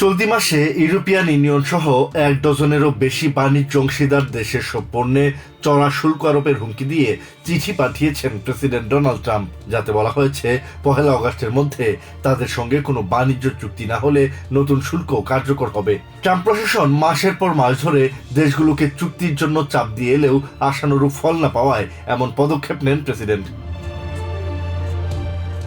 চলতি মাসে European union সহ এক ডজনেরও বেশি বাণিজ্য অংশীদার দেশের সব পণ্যে চড়া শুল্ক আরোপের হুমকি দিয়ে চিঠি পাঠিয়েছেন প্রেসিডেন্ট ডোনাল্ড ট্রাম্প, যাতে বলা হয়েছে পহেলা অগস্টের মধ্যে তাদের সঙ্গে কোনো বাণিজ্য চুক্তি না হলে নতুন শুল্ক কার্যকর হবে। ট্রাম্প প্রশাসন মাসের পর মাস ধরে দেশগুলোকে চুক্তির জন্য চাপ দিয়ে এলেও আশানুরূপ ফল না পাওয়ায় এমন পদক্ষেপ নেন প্রেসিডেন্ট।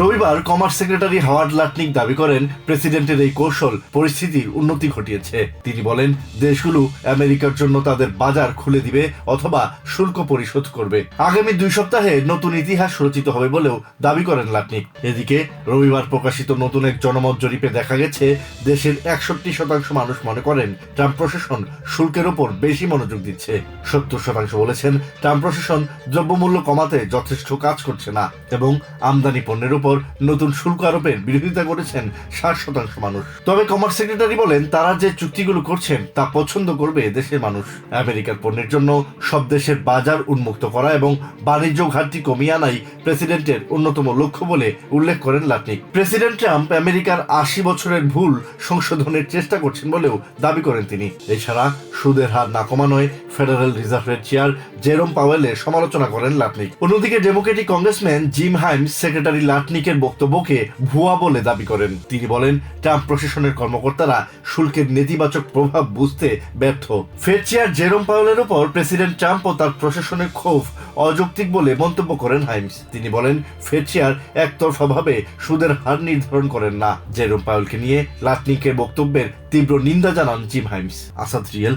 রবিবার কমার্স সেক্রেটারি হাওয়ার্ড লাটনিক দাবি করেন প্রেসিডেন্টের এই কৌশল পরিস্থিতির উন্নতি ঘটিয়েছে। তিনি বলেন, দেশগুলো আমেরিকার জন্য তাদের বাজার খুলে দিবে অথবা শুল্ক পরিশোধ করবে। আগামী দুই সপ্তাহে নতুন ইতিহাস রচিত হবে বলেও দাবি করেন লাটনিক। এদিকে, রবিবার প্রকাশিত নতুন এক জনমত জরিপে দেখা গেছে, দেশের একষট্টি শতাংশ মানুষ মনে করেন ট্রাম্প প্রশাসন শুল্কের ওপর বেশি মনোযোগ দিচ্ছে। সত্তর শতাংশ বলেছেন, ট্রাম্প প্রশাসন দ্রব্যমূল্য কমাতে যথেষ্ট কাজ করছে না এবং আমদানি পণ্যের উপর নতুন শুল্ক আরোপের বিরোধিতা করেছেন ষাট শতাংশ মানুষ। তবে কমার্স সেক্রেটারি বলেন, তারা যে চুক্তিগুলো করছেন, তা পছন্দ করবে দেশের মানুষ। আমেরিকার পণ্যের জন্য সব দেশের বাজার উন্মুক্ত করা এবং বাণিজ্য ঘাটতি কমিয়ে আনাই প্রেসিডেন্টের অন্যতম লক্ষ্য বলে উল্লেখ করেন লাটনিক প্রেসিডেন্ট ট্রাম্প আমেরিকার আশি বছরের ভুল সংশোধনের চেষ্টা করছেন বলেও দাবি করেন তিনি। এছাড়া সুদের হার না কমানোয় ফেডারেল রিজার্ভের চেয়ার জেরোম পাওয়েলের সমালোচনা করেন লাটনিক। অন্যদিকে Democratic congressman Jim Himes, secretary লাটনিকের বক্তব্যকে ভুয়া বলে দাবি করেন। তিনি বলেন, ট্রাম্প প্রশাসনের কর্মকর্তারা শুল্কের নেতিবাচক প্রভাব বুঝতে ব্যর্থ। ফেড চেয়ার জেরোম পাওয়েলের উপর প্রেসিডেন্ট ট্রাম্প ও তার প্রশাসনের ক্ষোভ অযৌক্তিক বলে মন্তব্য করেন হাইমস। তিনি বলেন, ফেড চেয়ার একতরফাভাবে সুদের হার নির্ধারণ করেন না। জেরোম পাওয়েলকে নিয়ে লাটনিকের বক্তব্যের তীব্র নিন্দা জানান Jim Himes. Asad real